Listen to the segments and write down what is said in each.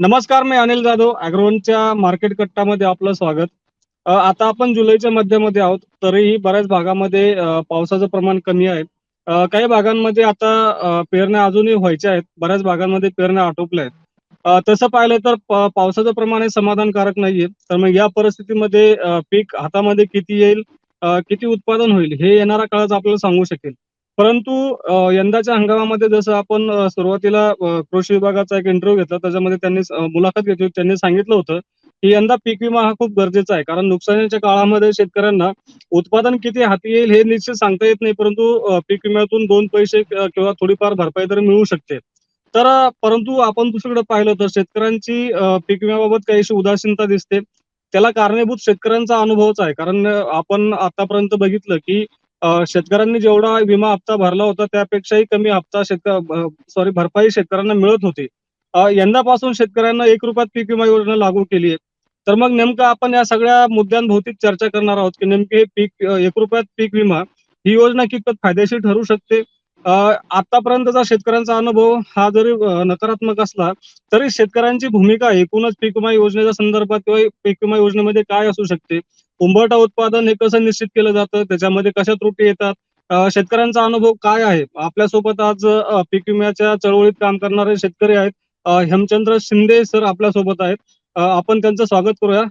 नमस्कार मी अनिल जाधव अॅग्रोनच्या मार्केट कट्टामध्ये आपलं स्वागत. आता आपण जुलैच्या मध्यामध्ये आहोत तरीही बऱ्याच भागामध्ये पावसाचं प्रमाण कमी आहे. काही भागांमध्ये आता पेरण्या अजूनही व्हायच्या आहेत बऱ्याच भागांमध्ये पेरण्या आटोपल्या आहेत. तसं पाहिलं तर पावसाचं प्रमाण हे समाधानकारक नाहीये. तर मग या परिस्थितीमध्ये पीक हातामध्ये किती येईल किती उत्पादन होईल हे येणारा काळच आपल्याला सांगू शकेल. परंतु यंदाच्या हंगामामध्ये जसं आपण सुरुवातीला कृषी विभागाचा एक इंटरव्ह्यू घेतला त्याच्यामध्ये त्यांनी मुलाखत घेतली त्यांनी सांगितलं होतं की यंदा पीक विमा हा खूप गरजेचा आहे. कारण नुकसानीच्या काळामध्ये शेतकऱ्यांना उत्पादन किती हाती येईल हे निश्चित सांगता येत नाही परंतु पीक विम्यातून दोन पैसे किंवा थोडीफार भरपाई तरी मिळू शकते. तर परंतु आपण दुसरीकडे पाहिलं तर शेतकऱ्यांची पीक विम्याबाबत काहीशी उदासीनता दिसते. त्याला कारणीभूत शेतकऱ्यांचा अनुभवच आहे. कारण आपण आतापर्यंत बघितलं की शेतकऱ्यांनी जेवढा विमा हप्ता भरला होता त्यापेक्षाही कमी हप्ता शेतकरी सॉरी भरपाई शेतकऱ्यांना मिळत होती. यंदापासून शेतकऱ्यांना एक रुपयात पीक विमा योजना लागू केली आहे. तर मग नेमकं आपण या सगळ्या मुद्द्यांभोवतीच चर्चा करणार आहोत की नेमके पीक एक रुपयात पीक विमा ही योजना कितपत फायदेशीर ठरू शकते? आतापर्यंतचा शेतकऱ्यांचा अनुभव हा जरी नकारात्मक असला तरी शेतकऱ्यांची भूमिका एकूणच पीक विमा योजनेच्या संदर्भात किंवा पीक विमा योजनेमध्ये काय असू शकते? उंबरठा उत्पादन हे कसं निश्चित केलं जातं? त्याच्यामध्ये कशा त्रुटी येतात? शेतकऱ्यांचा अनुभव काय आहे? आपल्यासोबत आज पीक विम्याच्या चळवळीत काम करणारे शेतकरी आहेत हेमचंद्र शिंदे सर आपल्यासोबत आहेत. आपण त्यांचं स्वागत करूया.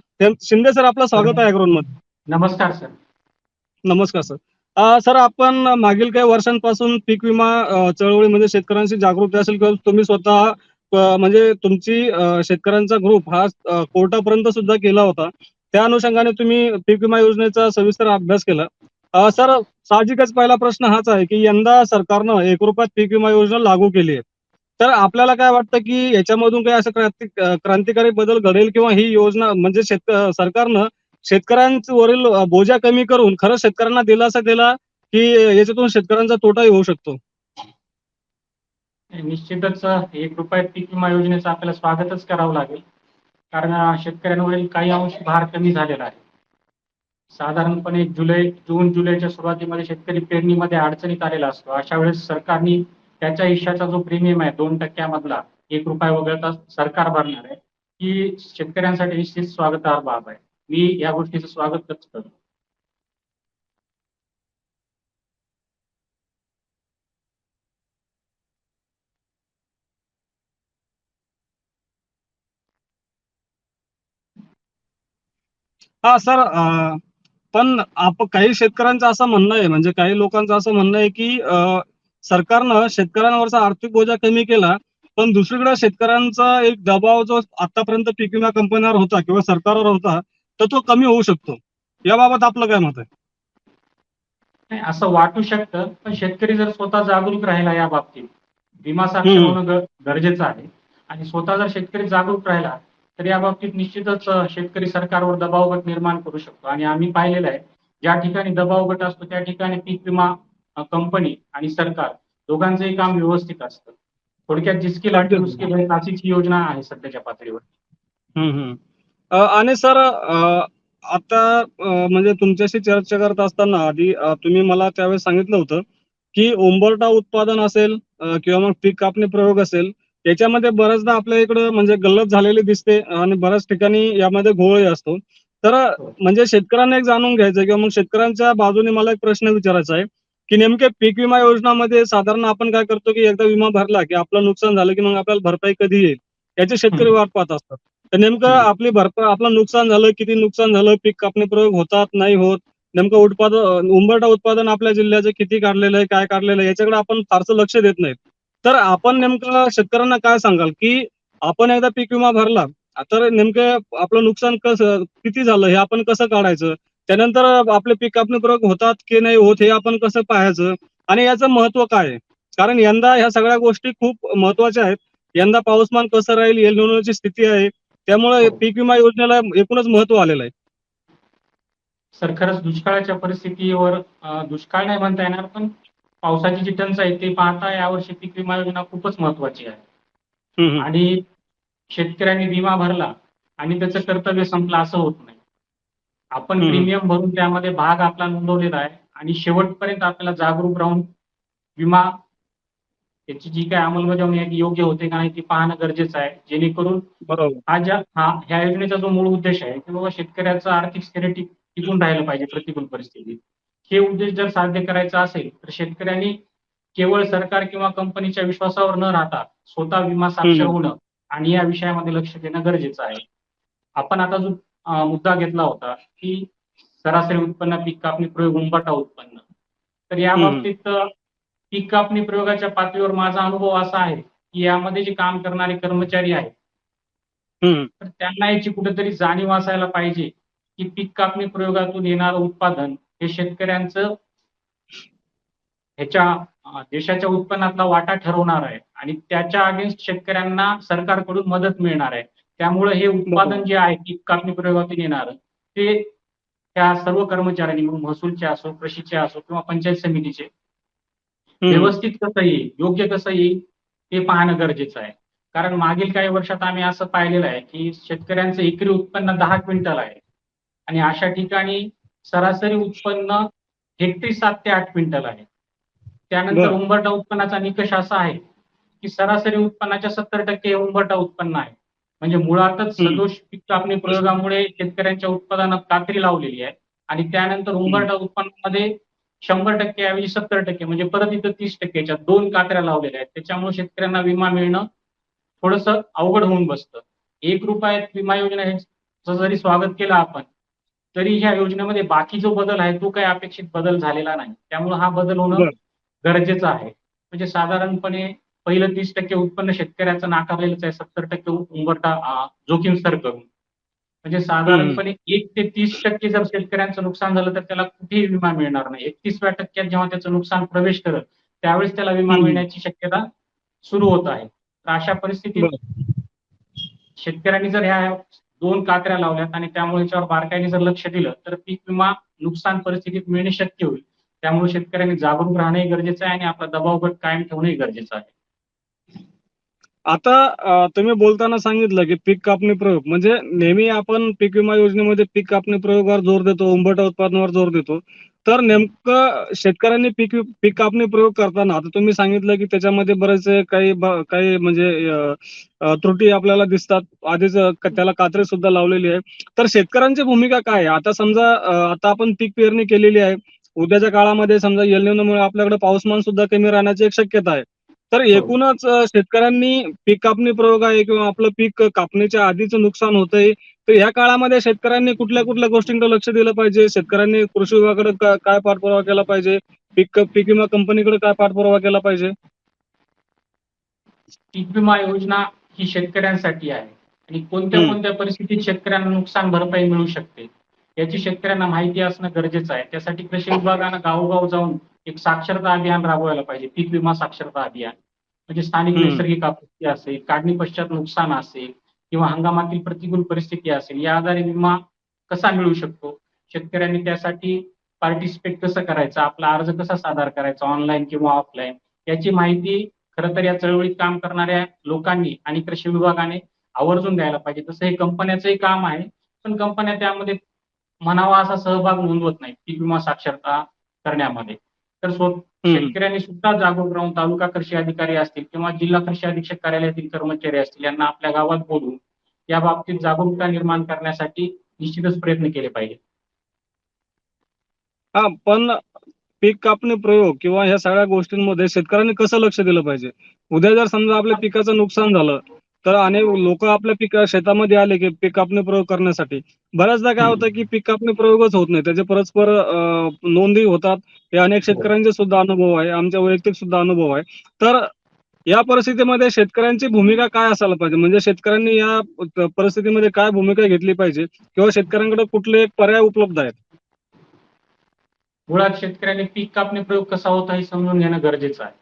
शिंदे सर आपलं स्वागत आहे अॅग्रोनमध्ये नमस्कार सर. नमस्कार सर. सर आपण मागील काही वर्षांपासून पीक विमा चळवळीमध्ये शेतकऱ्यांची जागृती असेल किंवा तुम्ही स्वतः म्हणजे तुमची शेतकऱ्यांचा ग्रुप हा कोर्टापर्यंत सुद्धा केला होता. त्या अनुषंगाने तुम्ही पीक विमा योजनेचा सविस्तर अभ्यास केला. सर साहजिकच पहिला प्रश्न हाच आहे की यंदा सरकारनं एक रुपयात पीक विमा योजना लागू केली आहे. तर आपल्याला काय वाटतं की याच्यामधून काही असं क्रांती क्रांतिकारी बदल घडेल किंवा ही योजना म्हणजे शेत सरकारनं शेतकऱ्यांवरील बोजा कमी करून खरंच शेतकऱ्यांना दिलासा दिला की याच्यातून शेतकऱ्यांचा तोटाही होऊ शकतो? निश्चितच एक रुपयात पीक विमा योजनेचं आपल्याला स्वागतच करावं लागेल. कारण शेतकऱ्यांवरील काही अंश भार कमी झालेला आहे. साधारणपणे जुलै जून जुलैच्या सुरुवातीमध्ये शेतकरी पेरणीमध्ये अडचणीत आलेला असतो. अशा वेळेस सरकारने त्याच्या हिश्शाचा जो प्रीमियम आहे दोन टक्क्यामधला एक रुपया वगळता सरकार भरणार आहे ही शेतकऱ्यांसाठी निश्चित स्वागतार्ह बाब आहे. मी या गोष्टीचं स्वागत करतो. हा सर पण आप काही शेतकऱ्यांचं असं म्हणणं आहे म्हणजे काही लोकांचं असं म्हणणं आहे की सरकारनं शेतकऱ्यांवरचा आर्थिक बोजा कमी केला पण दुसरीकडे शेतकऱ्यांचा एक दबाव जो आतापर्यंत पीक विमा कंपन्यांवर होता किंवा सरकारवर होता तर तो कमी होऊ शकतो. याबाबत आपलं काय मत आहे? नाही असं वाटू शकतं पण शेतकरी जर स्वतः जागरूक राहिला या बाबतीत विमा हम्म. होणं गरजेचं आहे. आणि स्वतः जर शेतकरी जागरूक राहिला तर या बाबतीत निश्चितच शेतकरी सरकारवर दबाव गट निर्माण करू शकतो. आणि आम्ही पाहिलेलं आहे ज्या ठिकाणी दबाव गट असतो त्या ठिकाणी पीक विमा कंपनी आणि सरकार दोघांचंही काम व्यवस्थित असतं. थोडक्यात जिसकी अगदी. उसकी ही योजना आहे सध्याच्या पातळीवर. आणि सर आता म्हणजे तुमच्याशी चर्चा करत असताना आधी तुम्ही मला त्यावेळेस सांगितलं होतं की उंबरठा उत्पादन असेल किंवा मग पीक कापणी प्रयोग असेल याच्यामध्ये बऱ्याचदा आपल्या इकडं म्हणजे गल्लत झालेली दिसते आणि बऱ्याच ठिकाणी यामध्ये घोळही असतो. तर म्हणजे शेतकऱ्यांना एक जाणून घ्यायचं किंवा मग शेतकऱ्यांच्या बाजूने मला एक प्रश्न विचारायचा आहे की नेमके पीक विमा योजनामध्ये साधारण आपण काय करतो की एकदा विमा भरला की आपलं नुकसान झालं की मग आपल्याला भरपाई कधी येईल? याची शेतकरी. वाट पाहत असतात. तर नेमकं. आपली भरपाई आपलं नुकसान झालं किती नुकसान झालं पीक कापणी प्रयोग होतात नाही होत नेमकं उत्पादन उंबरठा उत्पादन आपल्या जिल्ह्याचं किती काढलेलं आहे काय काढलेलं आहे याच्याकडे आपण फारसं लक्ष देत नाहीत. तर आपण नेमकं शेतकऱ्यांना काय सांगाल की आपण एकदा पीक विमा भरला तर नेमकं आपलं नुकसान कसं किती झालं हे आपण कसं काढायचं त्यानंतर आपले पीक कापणी प्रयोग होतात की नाही होत हे आपण कसं पाहायचं आणि याचं महत्त्व काय आहे? कारण यंदा ह्या सगळ्या गोष्टी खूप महत्त्वाच्या आहेत. यंदा पाऊसमान कसं राहील एल निनोची स्थिती आहे त्यामुळे हो. पीक विमा योजनेला एकूणच महत्त्व आलेलं आहे सर खरंच दुष्काळाच्या परिस्थितीवर अं, दुष्काळ नाही म्हणता येणार पण पावसाची जी टंचाई ते पाहता यावर्षी पीक विमा योजना खूपच महत्वाची आहे हम्म, हम्म. आणि शेतकऱ्यांनी विमा भरला आणि त्याचं कर्तव्य संपलं असं होत नाही आपण हम्म. प्रीमियम भरून त्यामध्ये भाग आपला नोंदवलेला आहे आणि शेवटपर्यंत आपल्याला जागरूक राहून विमा त्याची जी काय अंमलबजावणी आहे ती योग्य होते का नाही ती पाहणं गरजेचं आहे. जेणेकरून बरोबर. हा ज्या हा ह्या योजनेचा जो मूळ उद्देश आहे की बाबा शेतकऱ्याचं आर्थिक स्थैर्य टिक- टिकून राहिलं पाहिजे प्रतिकूल परिस्थितीत. हे उद्देश जर साध्य करायचा असेल तर शेतकऱ्यांनी केवळ सरकार किंवा कंपनीच्या विश्वासावर न राहता स्वतः विमा साक्षर. होणं आणि या विषयामध्ये लक्ष देणं गरजेचं आहे. आपण आता जो मुद्दा घेतला होता की सरासरी उत्पन्न पीक कापणी प्रयोग उंबाटा उत्पन्न. तर या. बाबतीत पीक कापणी प्रयोगाच्या पातळीवर माझा अनुभव असा आहे की यामध्ये जे काम करणारे कर्मचारी आहेत. तर त्यांना याची कुठेतरी जाणीव असायला पाहिजे की पीक कापणी प्रयोगातून येणारं उत्पादन हे शेतकऱ्यांचं ह्याच्या देशाच्या उत्पन्नातला वाटा ठरवणार आहे आणि त्याच्या अगेन्स्ट शेतकऱ्यांना सरकारकडून मदत मिळणार आहे त्यामुळे हे उत्पादन जे आहे पीक कापणी प्रयोगातून येणारं ते त्या सर्व कर्मचाऱ्यांनी महसूलचे असो कृषीचे असो किंवा पंचायत समितीचे. व्यवस्थित कसं येईल योग्य कसं येईल हे पाहणं गरजेचं आहे. कारण मागील काही वर्षात आम्ही असं पाहिलेलं आहे की शेतकऱ्यांचं एकरी उत्पन्न दहा क्विंटल आहे. आणि अशा ठिकाणी सरासरी उत्पन्न हेक्टरी सात ते आठ क्विंटल आहे. त्यानंतर बरं. उंबरटा उत्पन्नाचा निकष असा आहे की सरासरी उत्पन्नाच्या सत्तर टक्के उंबरटा उत्पन्न आहे. म्हणजे मुळातच. सदोष पीक कापणी प्रयोगामुळे शेतकऱ्यांच्या उत्पादनात कात्री लावलेली आहे. आणि त्यानंतर उंबरटा उत्पन्नामध्ये शंभर टक्के ऐवजी सत्तर टक्के म्हणजे परत इथं तीस टक्क्याच्या दोन कात्र्या लावलेल्या आहेत. त्याच्यामुळे शेतकऱ्यांना विमा मिळणं थोडस अवघड होऊन बसतं. एक रुपयात विमा योजना ह्याचं जरी स्वागत केलं आपण तरी ह्या योजनेमध्ये बाकी जो बदल आहे तो काही अपेक्षित बदल झालेला नाही. त्यामुळे हा बदल होणं. गरजेचं आहे. म्हणजे साधारणपणे पहिलं तीस टक्के उत्पन्न शेतकऱ्याचं नाकारलेलंच आहे सत्तर टक्के उंबरटा जोखीम स्तर करून. म्हणजे साधारणपणे एक ते तीस टक्के जर शेतकऱ्यांचं नुकसान झालं तर त्याला कुठेही विमा मिळणार नाही. एकतीसव्या टक्क्यात जेव्हा त्याचं नुकसान प्रवेश करत त्यावेळेस त्याला विमा. मिळण्याची शक्यता सुरू होत आहे. तर अशा परिस्थितीत शेतकऱ्यांनी जर ह्या दोन कात्र्या लावल्यात आणि त्यामुळे याच्यावर बारकाईने जर लक्ष दिलं तर पीक विमा नुकसान परिस्थितीत मिळणे शक्य होईल. त्यामुळे शेतकऱ्यांनी जागरूक राहणंही गरजेचं आहे आणि आपला दबाव गट कायम ठेवणंही गरजेचं आहे. आता तुम्ही बोलताना सांगितलं की पीक कापणी प्रयोग. म्हणजे नेहमी आपण पीक विमा योजनेमध्ये पीक कापणी प्रयोगावर जोर देतो उंबरठा उत्पादनावर जोर देतो. तर नेमकं शेतकऱ्यांनी पीक पीक कापणी प्रयोग करताना आता तुम्ही सांगितलं की त्याच्यामध्ये बरेचसे काही काही म्हणजे त्रुटी आपल्याला दिसतात. आधीच त्याला कात्री सुद्धा लावलेली आहे. तर शेतकऱ्यांची भूमिका काय आहे? आता समजा आता आपण पीक पेरणी केलेली आहे. उद्याच्या काळामध्ये समजा एलनिनोमुळे आपल्याकडे पाऊसमान सुद्धा कमी राहण्याची एक शक्यता आहे. तर एकूणच अ, शेतकऱ्यांनी पीक कापणी प्रयोग आहे किंवा आपलं पीक कापणीच्या आधीचं नुकसान होतंय तर ह्या काळामध्ये शेतकऱ्यांनी कुठल्या कुठल्या गोष्टींकडे लक्ष दिलं पाहिजे? शेतकऱ्यांनी कृषी विभागाकडे का- काय पाठपुरावा केला पाहिजे? पीक पीक विमा कंपनीकडे काय पाठपुरावा केला पाहिजे? पीक विमा योजना ही शेतकऱ्यांसाठी आहे आणि कोणत्या. कोणत्या परिस्थितीत शेतकऱ्यांना नुकसान भरपाई मिळू शकते? याची शेतकऱ्यांना माहिती असणं गरजेचं आहे. त्यासाठी कृषी विभागानं गावोगाव जाऊन एक साक्षरता अभियान राबवायला पाहिजे. पीक विमा साक्षरता अभियान. म्हणजे स्थानिक. नैसर्गिक आपत्ती असेल काढणी पश्चात नुकसान असेल किंवा हंगामातील प्रतिकूल परिस्थिती असेल या आधारे विमा कसा मिळू शकतो? शेतकऱ्यांनी त्यासाठी पार्टिसिपेट कसं करायचं? आपला अर्ज कसा सादर करायचा? ऑनलाईन किंवा ऑफलाईन याची माहिती खरं तर या चळवळीत काम करणाऱ्या लोकांनी आणि कृषी विभागाने आवर्जून द्यायला पाहिजे. तसं हे कंपन्याचंही काम आहे. पण कंपन्या त्यामध्ये म्हणावा असा सहभाग नोंदवत नाही पीक विमा साक्षरता करण्यामध्ये. तर. शेतकऱ्यांनी सुद्धा जागरूक राहून तालुका कृषी अधिकारी असतील किंवा जिल्हा कृषी अधीक्षक कार्यालयातील कर्मचारी असतील यांना आपल्या गावात बोलून या बाबतीत जागरूकता निर्माण करण्यासाठी निश्चितच प्रयत्न केले पाहिजे हा पण पीक कापणी प्रयोग किंवा ह्या सगळ्या गोष्टींमध्ये शेतकऱ्यांनी कसं लक्ष दिलं पाहिजे? उद्या जर समजा आपल्या पिकाचं नुकसान झालं तर अनेक लोक आपल्या पिक शेतामध्ये आले की पीक कापणी प्रयोग करण्यासाठी. बऱ्याचदा काय होतं की पीक कापणी प्रयोगच होत नाही. त्याचे परस्पर नोंदी होतात. हे अनेक शेतकऱ्यांचे सुद्धा अनुभव आहे. आमच्या वैयक्तिक सुद्धा अनुभव आहे. तर या परिस्थितीमध्ये शेतकऱ्यांची भूमिका काय असायला पाहिजे? म्हणजे शेतकऱ्यांनी या परिस्थितीमध्ये काय भूमिका घेतली पाहिजे? किंवा शेतकऱ्यांकडे कुठले एक पर्याय उपलब्ध आहेत? मुळात शेतकऱ्यांनी पीक कापणी प्रयोग कसा होता हे समजून घेणं गरजेचं आहे.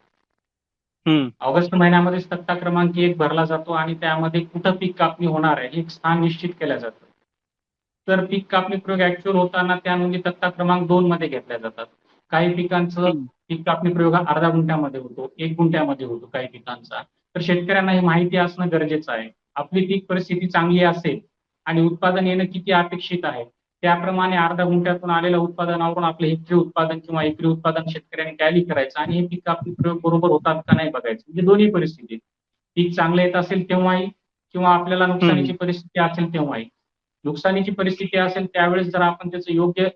ऑगस्ट महिन्यामध्येच तक्ता क्रमांक एक भरला जातो आणि त्यामध्ये कुठं पीक कापणी होणार आहे हे एक स्थान निश्चित केलं जातं. तर पीक कापणी प्रयोग ऍक्च्युअल होताना त्या नोंदी तक्ता क्रमांक दोन मध्ये घेतल्या जातात. काही पिकांचं. पीक कापणी प्रयोग हा अर्धा गुंठ्यामध्ये होतो एक गुंठ्यामध्ये होतो काही पिकांचा. तर शेतकऱ्यांना ही माहिती असणं गरजेचं आहे. आपली पीक परिस्थिती चांगली असेल आणि उत्पादन येणं किती अपेक्षित आहे त्याप्रमाणे अर्धा गुंठ्यातून आलेल्या उत्पादनावरून आपलं हेक्टरी उत्पादन किंवा एकरी उत्पादन शेतकऱ्यांनी टॅली करायचं आणि हे पीक कापणी प्रयोग बरोबर होतात का नाही बघायचं. म्हणजे दोन्ही परिस्थिती पीक चांगलं येत असेल तेव्हाही किंवा आपल्याला नुकसानीची परिस्थिती असेल तेव्हाही. नुकसानीची परिस्थिती असेल त्यावेळेस जर आपण त्याचं योग्य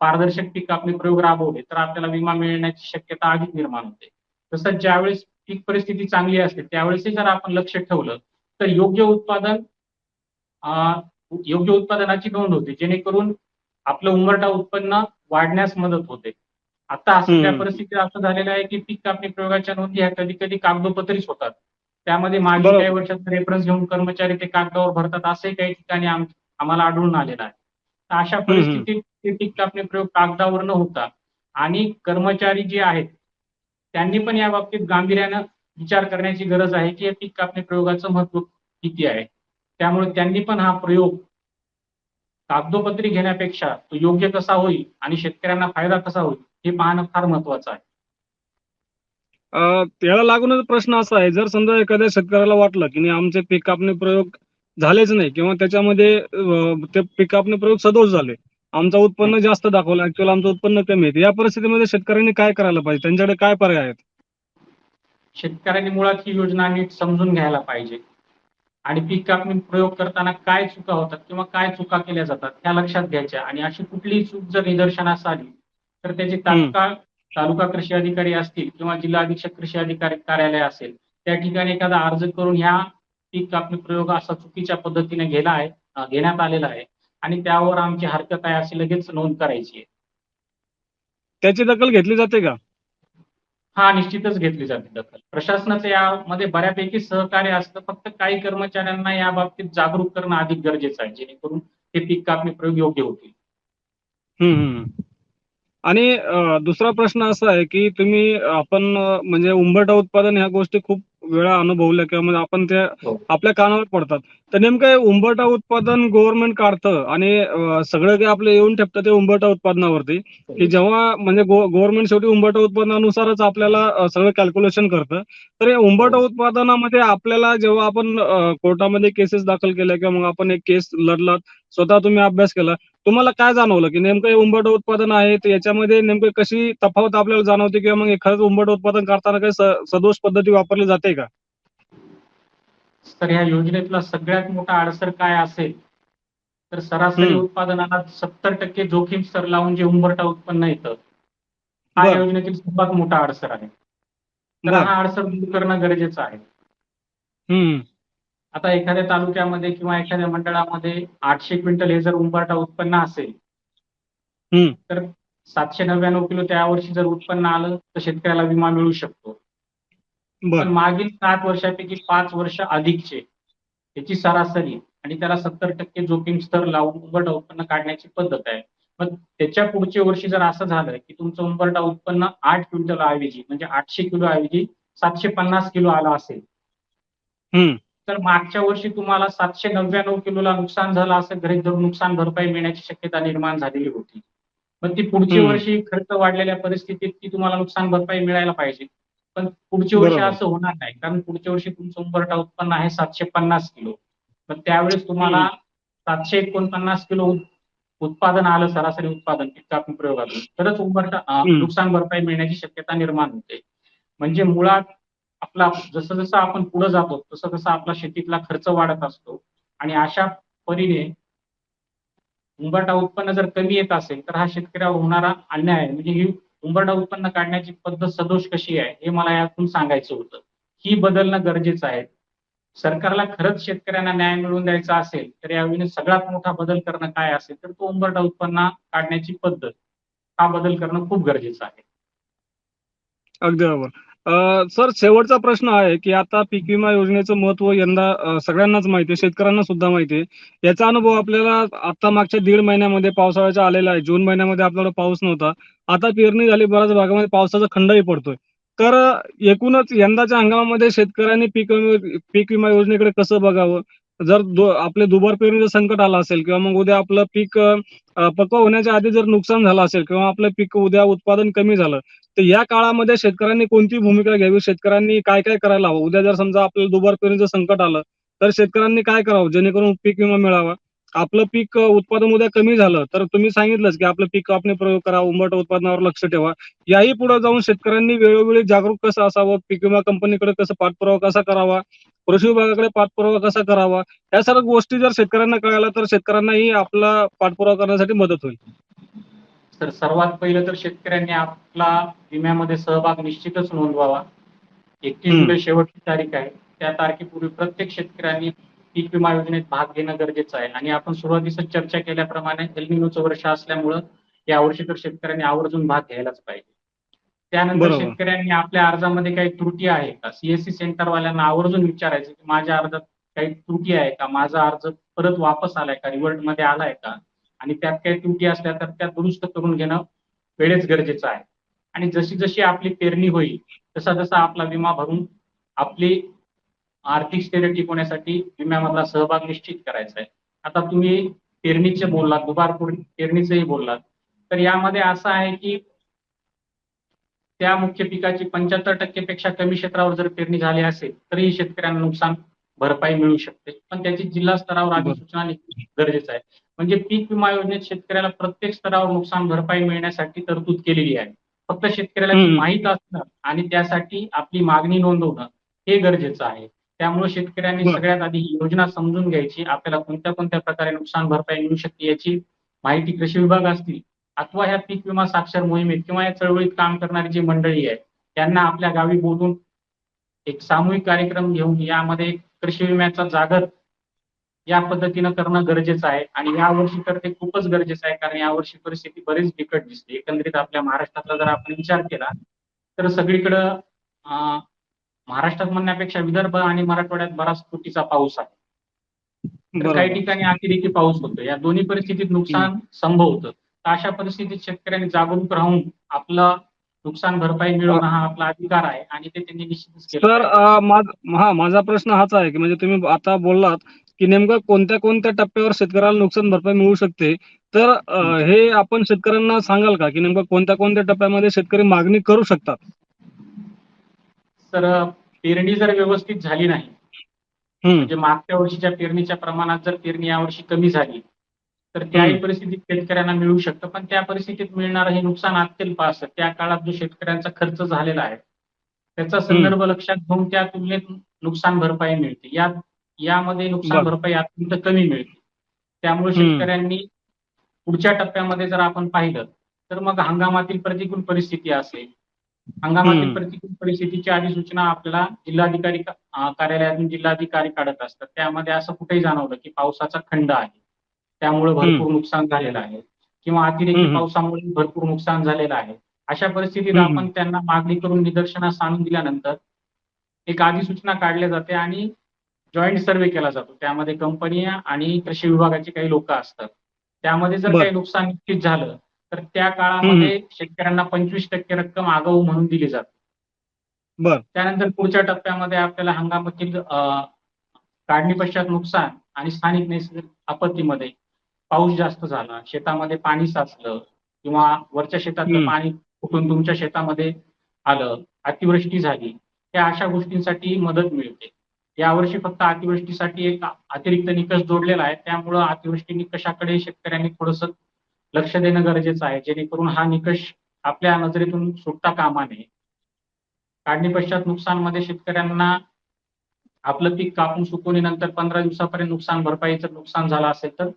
पारदर्शक पीक कापणी प्रयोग राबवले तर आपल्याला विमा मिळण्याची शक्यता अधिक निर्माण होते. तसंच ज्यावेळेस पीक परिस्थिती चांगली असते त्यावेळेसही जर आपण लक्ष ठेवलं तर योग्य उत्पादन योग्य उत्पादनाची नोंद होते जेणेकरून आपलं उंबरठा उत्पन्न वाढण्यास मदत होते. आता सध्या हम्म. परिस्थिती असं झालेलं आहे की पीक कापणी प्रयोगाच्या नोंदी ह्या कधी कधी कागदोपत्रीच होतात. त्यामध्ये मागील. काही वर्षात रेफरन्स घेऊन कर्मचारी ते कागदावर भरतात असंही काही ठिकाणी आम- आम्हाला आढळून आलेलं आहे. तर अशा परिस्थितीत ते पीक कापणी प्रयोग कागदावर न होता आणि कर्मचारी जे आहेत त्यांनी पण या बाबतीत गांभीर्यानं विचार करण्याची गरज आहे की या पीक कापणी प्रयोगाचं महत्त्व किती आहे. त्यामुळे त्यांनी पण हा प्रयोग कागदोपत्री घेण्यापेक्षा तो योग्य कसा होईल आणि शेतकऱ्यांना फायदा कसा होईल हे पाहणं फार महत्वाचं आहे. त्याला लागूनच प्रश्न असा आहे जर समजा एखाद्या शेतकऱ्याला वाटलं की नाही आमचे पीक कापणी प्रयोग झालेच नाही किंवा त्याच्यामध्ये ते पीक कापणी प्रयोग सदोष झाले आमचं उत्पन्न जास्त दाखवलं ऍक्च्युअल आमचं उत्पन्न कमी आहे या परिस्थितीमध्ये शेतकऱ्यांनी काय करायला पाहिजे? त्यांच्याकडे काय पर्याय आहेत? शेतकऱ्यांनी मुळात ही योजना नीट समजून घ्यायला पाहिजे. आणि पीक कापणी प्रयोग करताना काय चुका होतात किंवा काय चुका केल्या जातात ह्या लक्षात घ्यायच्या. आणि अशी कुठलीही चूक जर निदर्शनास आली तर त्याचे तात्काळ तालुका कृषी अधिकारी असतील किंवा जिल्हा अधीक्षक कृषी अधिकारी कार्यालय असेल त्या ठिकाणी एखादा अर्ज करून ह्या पीक कापणी प्रयोग असा चुकीच्या पद्धतीने गेला आहे घेण्यात आलेला आहे आणि त्यावर आमची हरकत आहे अशी लगेच नोंद करायची आहे. त्याची दखल घेतली जाते का? हा निश्चितच घेतली जाते दखल प्रशासनाचं यामध्ये बऱ्यापैकी सहकार्य असतं फक्त काही कर्मचाऱ्यांना या बाबतीत जागरूक करणं अधिक गरजेचं आहे जेणेकरून ते पीक कापणी प्रयोग योग्य होतील. आणि दुसरा प्रश्न असा आहे की तुम्ही आपण म्हणजे उंबरठा उत्पादन ह्या गोष्टी खूप वेळा अनुभवल्या किंवा म्हणजे आपण त्या हो. आपल्या कानावर पडतात तर नेमकं हे उंबरठा उत्पादन गव्हर्नमेंट काढतं आणि सगळं काही आपलं येऊन ठेपतं ते उंबरठा उत्पादनावरती. की जेव्हा म्हणजे गव्हर्नमेंट शेवटी उंबरठा उत्पादनानुसारच आपल्याला सगळं कॅल्क्युलेशन करतं. तर या उंबरठा हो. उत्पादनामध्ये आपल्याला जेव्हा आपण कोर्टामध्ये केसेस दाखल केल्या किंवा मग आपण एक केस लढलात स्वतः तुम्ही अभ्यास केला तुम्हाला काय जाणवलं? की नेमकं हे उंबरठा उत्पादन आहे तर याच्यामध्ये नेमकं कशी तफावत आपल्याला जाणवते किंवा मग एखादं उंबरठा उत्पादन करताना काही सदोष पद्धती वापरली जाते का? तर ह्या योजनेतला सगळ्यात मोठा अडसर काय असेल तर सरासरी. उत्पादनाला सत्तर टक्के जोखीम स्तर लावून जे उंबरठा उत्पन्न येतं हा. योजनेतील सर्वात मोठा अडसर आहे तर. हा अडसर दूर करणं गरजेचं आहे आता एखाद्या तालुक्यामध्ये किंवा एखाद्या मंडळामध्ये आठशे क्विंटल हे जर उंबरठा उत्पन्न असेल. तर सातशे नव्याण्णव किलो त्या वर्षी जर उत्पन्न आलं तर शेतकऱ्याला विमा मिळू शकतो पण मागील सात वर्षापैकी पाच वर्ष अधिकचे. त्याची सरासरी आणि त्याला सत्तर टक्के जोखीम स्तर लावून उंबरठा उत्पन्न काढण्याची पद्धत आहे. मग त्याच्या पुढच्या वर्षी जर असं झालं की तुमचं उंबरठा उत्पन्न आठ क्विंटल ऐवजी म्हणजे आठशे किलो ऐवजी सातशे पन्नास किलो आला असेल. तर मागच्या वर्षी तुम्हाला सातशे नव्याण्णव किलोला नुकसान झालं असं गृहीत धरून नुकसान भरपाई मिळण्याची शक्यता निर्माण झालेली होती. पण ती पुढची हम्म. वर्षी खर्च वाढलेल्या परिस्थितीत ती तुम्हाला नुकसान भरपाई मिळायला पाहिजे. पण पुढच्या वर्षी बरोबर. असं होणार नाही. कारण पुढच्या वर्षी तुमचं उंबरठा उत्पन्न आहे सातशे पन्नास किलो. पण त्यावेळेस तुम्हाला सातशे एकोणपन्नास किलो उत- उत्पादन आलं सरासरी उत्पादन पीक कापणी प्रयोगातून तरच उंबरठा अं, हम्म. नुकसान भरपाई मिळण्याची शक्यता निर्माण होते. म्हणजे मुळात आपला जसं जसं आपण पुढे जातो तसं तसं आपला शेतीतला खर्च वाढत असतो. आणि अशा परीने उंबरठा उत्पन्न जर कमी येत असेल तर हा शेतकऱ्यावर होणारा अन्याय आहे. म्हणजे ही उंबरडा उत्पन्न काढण्याची पद्धत सदोष कशी आहे हे मला यातून सांगायचं होतं. ही बदलणं गरजेचं आहे. सरकारला खरंच शेतकऱ्यांना न्याय मिळवून द्यायचा असेल तर यावेळी सगळ्यात मोठा बदल करणं काय असेल तर तो उंबरडा उत्पन्न काढण्याची पद्धत. हा बदल करणं खूप गरजेचं आहे. अगदी बरोबर. सर शेवटचा प्रश्न आहे की आता पीक विमा योजनेचं महत्त्व यंदा सगळ्यांनाच माहिती आहे शेतकऱ्यांना सुद्धा माहिती आहे. याचा अनुभव आपल्याला आता मागच्या दीड महिन्यामध्ये पावसाळ्याचा आलेला आहे. जून महिन्यामध्ये आपल्याला पाऊस नव्हता. आता पेरणी झाली बऱ्याच भागामध्ये पावसाचा खंडही पडतोय. तर एकूणच यंदाच्या हंगामामध्ये शेतकऱ्यांनी पीक पीक विमा योजनेकडे कसं बघावं? जर आपले दुबार पेरणीचं संकट आलं असेल किंवा मग उद्या आपलं पीक पक्व होण्याच्या आधी जर नुकसान झालं असेल किंवा आपलं पीक उद्या उत्पादन कमी झालं तर या काळामध्ये शेतकऱ्यांनी कोणती भूमिका घ्यावी? शेतकऱ्यांनी काय काय करायला हवं? उद्या जर समजा आपल्याला दुबार पेरणीचं संकट आलं तर शेतकऱ्यांनी काय करावं? जेणेकरून पीक विमा मिळावा. आपलं पीक उत्पादन उद्या कमी झालं तर तुम्ही सांगितलंच की आपलं पीक कापणी प्रयोग करा उंबट उत्पादनावर लक्ष ठेवा. याही पुढे जाऊन शेतकऱ्यांनी वेळोवेळी जागरूक कसं असावं? पीक विमा कंपनीकडे कसं पाठपुरावा कसा करावा? कृषी विभागाकडे पाठपुरावा कसा करावा? या सर्व गोष्टी जर शेतकऱ्यांना कळाल्या तर शेतकऱ्यांनाही आपला पाठपुरावा करण्यासाठी मदत होईल. तर सर्वात पहिलं तर शेतकऱ्यांनी आपला विम्यामध्ये सहभाग निश्चितच नोंदवावा. एकतीस. जुलै शेवटची तारीख आहे. त्या तारखेपूर्वी प्रत्येक शेतकऱ्यांनी पीक विमा योजनेत भाग घेणं गरजेचं आहे. आणि आपण सुरुवातीस चर्चा केल्याप्रमाणे एल्निनोचं वर्ष असल्यामुळं यावर्षी तर शेतकऱ्यांनी आवर्जून भाग घ्यायलाच पाहिजे. त्यानंतर. शेतकऱ्यांनी आपल्या अर्जामध्ये काही त्रुटी आहे का? सीएससी सेंटरवाल्यांना आवर्जून विचारायचं की माझ्या अर्जात काही त्रुटी आहे का? माझा अर्ज परत वापस आलाय का? रिव्हर्टमध्ये आलाय का? आणि त्यात काही त्रुटी असल्या तर त्या दुरुस्त करून घेणं वेळेच गरजेचं आहे. आणि जशी जशी आपली पेरणी होईल तसा जसा आपला विमा भरून आपली आर्थिक स्थैर्य टिकवण्यासाठी विम्यामधला सहभाग निश्चित करायचा आहे. आता तुम्ही पेरणीचे बोललात दुबार पेरणीचेही बोललात. तर यामध्ये असं आहे की त्या मुख्य पिकाची पंच्याहत्तर टक्के पेक्षा कमी क्षेत्रावर जर पेरणी झाली असेल तरीही शेतकऱ्यांना नुकसान भरपाई मिळू शकते. पण त्याची जिल्हा स्तरावर अधिसूचना गरजेचं आहे. म्हणजे पीक विमा योजनेत शेतकऱ्याला प्रत्येक स्तरावर नुकसान भरपाई मिळण्यासाठी तरतूद केलेली आहे. फक्त शेतकऱ्याला. माहीत असणं आणि त्यासाठी आपली मागणी नोंदवणं हे गरजेचं आहे. त्यामुळे शेतकऱ्यांनी. सगळ्यात आधी ही योजना समजून घ्यायची. आपल्याला कोणत्या कोणत्या प्रकारे नुकसान भरपाई मिळू शकते याची माहिती कृषी विभाग असतील अथवा ह्या पीक विमा साक्षर मोहिमेत किंवा या चळवळीत काम करणारी जी मंडळी आहे त्यांना आपल्या गावी बोलून एक सामूहिक कार्यक्रम घेऊन यामध्ये कृषी विम्याचा जागर या पद्धतीनं करणं गरजेचं आहे. आणि यावर्षी तर ते खूपच गरजेचं आहे कारण यावर्षी परिस्थिती बरीच बिकट दिसते. एकंदरीत आपल्या महाराष्ट्रातला जर आपण विचार केला तर सगळीकडं महाराष्ट्रात म्हणण्यापेक्षा विदर्भ आणि मराठवाड्यात बराच तुटीचा पाऊस आहे. तर काही ठिकाणी अतिरेकी पाऊस होतो या दोन्ही परिस्थितीत नुकसान संभवतं तर अशा परिस्थितीत शेतकऱ्यांनी जागरूक राहून आपलं नुकसान भरपाई मिळवणं हा. आपला अधिकार आहे आणि ते त्यांनी निश्चितच केलं तर हा माझा प्रश्न हाच आहे की म्हणजे तुम्ही आता बोललात की नेमकं कोणत्या कोणत्या टप्प्यावर शेतकऱ्याला नुकसान भरपाई मिळू शकते? तर हे आपण शेतकऱ्यांना सांगाल का की नेमकं कोणत्या कोणत्या टप्प्यामध्ये शेतकरी मागणी करू शकतात? तर पेरणी जर व्यवस्थित झाली नाही म्हणजे मागच्या वर्षीच्या पेरणीच्या प्रमाणात जर पेरणी यावर्षी कमी झाली तर त्याही. परिस्थितीत शेतकऱ्यांना मिळू शकतं पण त्या परिस्थितीत मिळणारं हे नुकसान अत्यल्प असतं त्या काळात जो शेतकऱ्यांचा खर्च झालेला आहे त्याचा संदर्भ लक्षात घेऊन त्या तुलनेत नुकसान भरपाई मिळते या यामध्ये नुकसान. भरपाई अत्यंत कमी मिळते त्यामुळे. शेतकऱ्यांनी पुढच्या टप्प्यामध्ये जर आपण पाहिलं तर मग हंगामातील प्रतिकूल परिस्थिती असेल हंगामातील. प्रतिकूल परिस्थितीची अधिसूचना आपल्याला जिल्हाधिकारी कार्यालयातून जिल्हाधिकारी काढत असतात त्यामध्ये असं कुठेही जाणवलं की पावसाचा खंड आहे त्यामुळे भरपूर नुकसान झालेलं आहे. किंवा अतिरेकी. पावसामुळे भरपूर नुकसान झालेलं आहे. अशा परिस्थितीत. आपण त्यांना मागणी करून निदर्शनास आणून दिल्यानंतर एक अधिसूचना काढली जाते आणि जॉईंट सर्व्हे केला जातो. त्यामध्ये कंपनी आणि कृषी विभागाचे काही लोक असतात. त्यामध्ये जर. काही नुकसान निश्चित झालं तर त्या काळामध्ये शेतकऱ्यांना पंचवीस टक्के रक्कम आगाऊ म्हणून दिली जाते. त्यानंतर पुढच्या टप्प्यामध्ये आपल्याला हंगामातील काढणी पश्चात नुकसान आणि स्थानिक नैसर्गिक आपत्तीमध्ये पाऊस जास्त झाला शेतामध्ये पाणी साचलं किंवा वरच्या शेतातलं. पाणी कुठून तुमच्या शेतामध्ये आलं अतिवृष्टी झाली या अशा गोष्टींसाठी मदत मिळते यावर्षी फक्त अतिवृष्टीसाठी एक अतिरिक्त निकष जोडलेला आहे त्यामुळं अतिवृष्टी निकषाकडे शेतकऱ्यांनी थोडस लक्ष देणं गरजेचं आहे जेणेकरून हा निकष आपल्या नजरेतून सुटता कामा नये काढणी पश्चात नुकसानमध्ये शेतकऱ्यांना आपलं पीक कापून सुकवणीनंतर पंधरा दिवसापर्यंत नुकसान भरपाईचं नुकसान झालं असेल तर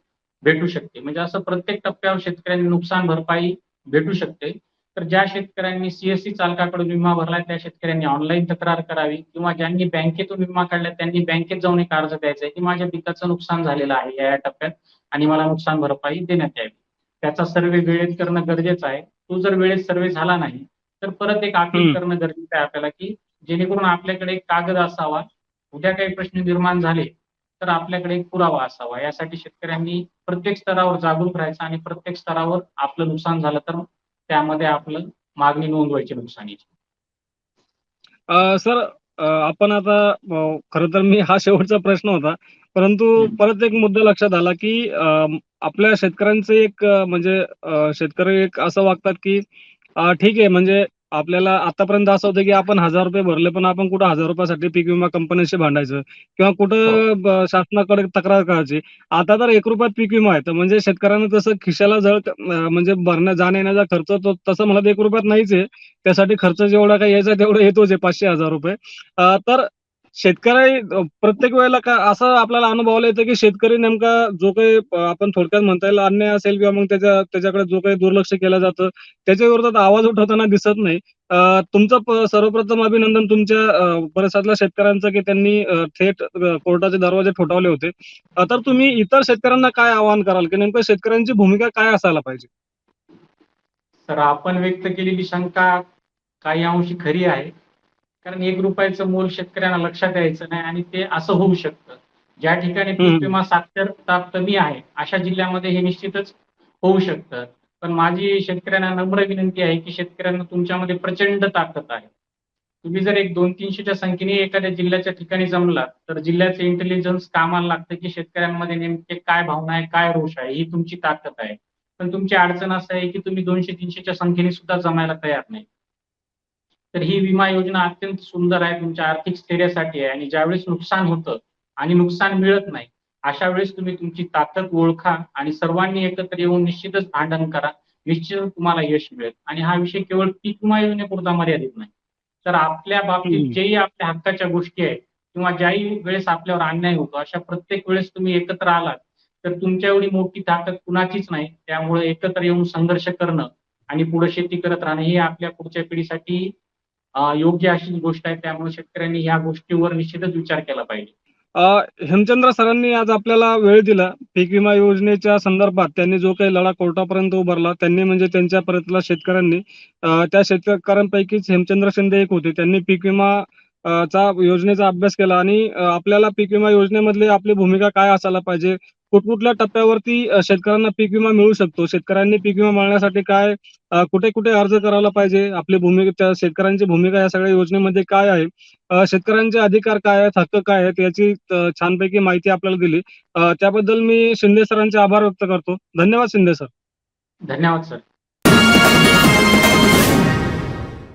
भेटू शकते. म्हणजे असं प्रत्येक टप्प्यावर शेतकऱ्यांनी नुकसान भरपाई भेटू शकते. तर ज्या शेतकऱ्यांनी सीएससी चालकाकडून विमा भरलाय त्या शेतकऱ्यांनी ऑनलाईन तक्रार करावी किंवा ज्यांनी बँकेतून विमा काढलाय त्यांनी बँकेत जाऊन एक अर्ज द्यायचा आहे की माझ्या पिकाचं नुकसान झालेलं आहे या या टप्प्यात आणि मला नुकसान भरपाई देण्यात यावी. त्याचा सर्वे वेळेत करणं गरजेचं आहे. तो जर वेळेत सर्वे झाला नाही तर परत एक हम्म. करणं गरजेचं आहे आपल्याला की जेणेकरून आपल्याकडे एक कागद असावा. उद्या काही प्रश्न निर्माण झाले तर आपल्याकडे एक पुरावा असावा यासाठी शेतकऱ्यांनी प्रत्येक स्तरावर जागरूक राहायचं आणि प्रत्येक स्तरावर आपलं नुकसान झालं तर त्यामध्ये आपलं मागणी नोंदवायची नुकसानीची अ, सर आपण आता खरं तर मी हा शेवटचा प्रश्न होता परंतु. परत एक मुद्दा लक्षात आला की आपल्या शेतकऱ्यांचे एक म्हणजे शेतकरी एक असं वागतात की ठीक आहे म्हणजे आपल्याला आतापर्यंत असं होतं की आपण हजार रुपये भरले पण आपण कुठं हजार रुपयासाठी पीक विमा कंपनीशी भांडायचं? किंवा कुठं ब- शासनाकडे तक्रार करायची? आता तर एक रुपयात पीक विमा आहे. तर म्हणजे शेतकऱ्यांना तसं खिशाला जळ अं, म्हणजे भरण्या जाण्या येण्याचा खर्च तो तसं मला एक रुपयात नाहीच आहे. त्यासाठी खर्च जेवढा काही यायचा तेवढा येतोच आहे पाचशे हजार रुपये. अं, तर शेतकरी प्रत्येक वेळेला का असं आपल्याला अनुभवायला येतं की शेतकरी नेमका जो काही आपण थोडक्यात म्हणता येईल अन्याय असेल किंवा मग त्याच्या त्याच्याकडे जो काही दुर्लक्ष केलं जातं त्याच्या विरोधात आवाज उठवताना दिसत नाही. तुमचं सर्वप्रथम अभिनंदन तुमच्या परिसरातल्या शेतकऱ्यांचं की त्यांनी थेट कोर्टाचे दरवाजे ठोठावले होते. तर तुम्ही इतर शेतकऱ्यांना काय आवाहन कराल? की नेमकं शेतकऱ्यांची भूमिका काय असायला पाहिजे? सर आपण व्यक्त केलेली शंका काही अंशी खरी आहे. कारण एक रुपयाचं मोल शेतकऱ्यांना लक्षात यायचं नाही आणि ते असं होऊ शकतं. ज्या ठिकाणी. पीक विमा साक्षरता कमी आहे अशा जिल्ह्यामध्ये हे निश्चितच होऊ शकतं. पण माझी शेतकऱ्यांना नम्र विनंती आहे की शेतकऱ्यांना तुमच्यामध्ये प्रचंड ताकद आहे. तुम्ही जर एक दोन तीनशेच्या संख्येने एखाद्या जिल्ह्याच्या ठिकाणी जमलात तर जिल्ह्याचे इंटेलिजन्स कामाला लागतं की शेतकऱ्यांमध्ये नेमके काय भावना आहे काय रोष आहे ही तुमची ताकद आहे. पण तुमची अडचण असं आहे की तुम्ही दोनशे तीनशेच्या संख्येने सुद्धा जमायला तयार नाही. तर ही विमा योजना अत्यंत सुंदर आहे तुमच्या आर्थिक स्थैर्यासाठी आहे आणि ज्यावेळेस नुकसान होतं आणि नुकसान मिळत नाही अशा वेळेस तुम्ही तुमची ताकद ओळखा आणि सर्वांनी एकत्र येऊन निश्चितच भांडण करा निश्चितच तुम्हाला यश मिळेल. आणि हा विषय केवळ पीक विमा योजनेपुरता मर्यादित नाही. तर आपल्या बाबतीत. जेही आपल्या हक्काच्या गोष्टी आहेत किंवा ज्याही वेळेस आपल्यावर अन्याय होतो अशा प्रत्येक वेळेस तुम्ही एकत्र आलात तर तुमच्या एवढी मोठी ताकद कुणाचीच नाही. त्यामुळे एकत्र येऊन संघर्ष करणं आणि पुढे शेती करत राहणं ही आपल्या पुढच्या पिढीसाठी योग्य अशी गोष्ट आहे त्यामुळे शेतकऱ्यांनी ह्या गोष्टीवर निश्चितच विचार केला पाहिजे. हेमचंद्र सरांनी आज आपल्याला वेळ दिला. पीक विमा योजनेच्या संदर्भात त्यांनी जो काही लढा कोर्टापर्यंत उभारला त्यांनी म्हणजे त्यांच्या परतला शेतकऱ्यांनी. त्या शेतकऱ्यांपैकीच हेमचंद्र शिंदे एक होते. त्यांनी पीक विमा चा योजनेचा अभ्यास केला आणि आपल्याला पीक विमा योजनेमधली आपली भूमिका काय असायला पाहिजे कुठकुठल्या टप्प्यावरती शेतकऱ्यांना पीक विमा मिळू शकतो? शेतकऱ्यांनी पीक विमा मिळण्यासाठी काय कुठे कुठे अर्ज करायला पाहिजे? आपली भूमिका शेतकऱ्यांची भूमिका या सगळ्या योजनेमध्ये काय आहे? शेतकऱ्यांचे अधिकार काय आहेत? हक्क काय आहेत? याची छानपैकी माहिती आपल्याला दिली. त्याबद्दल मी शिंदे सरांचे आभार व्यक्त करतो. धन्यवाद शिंदे सर. धन्यवाद सर.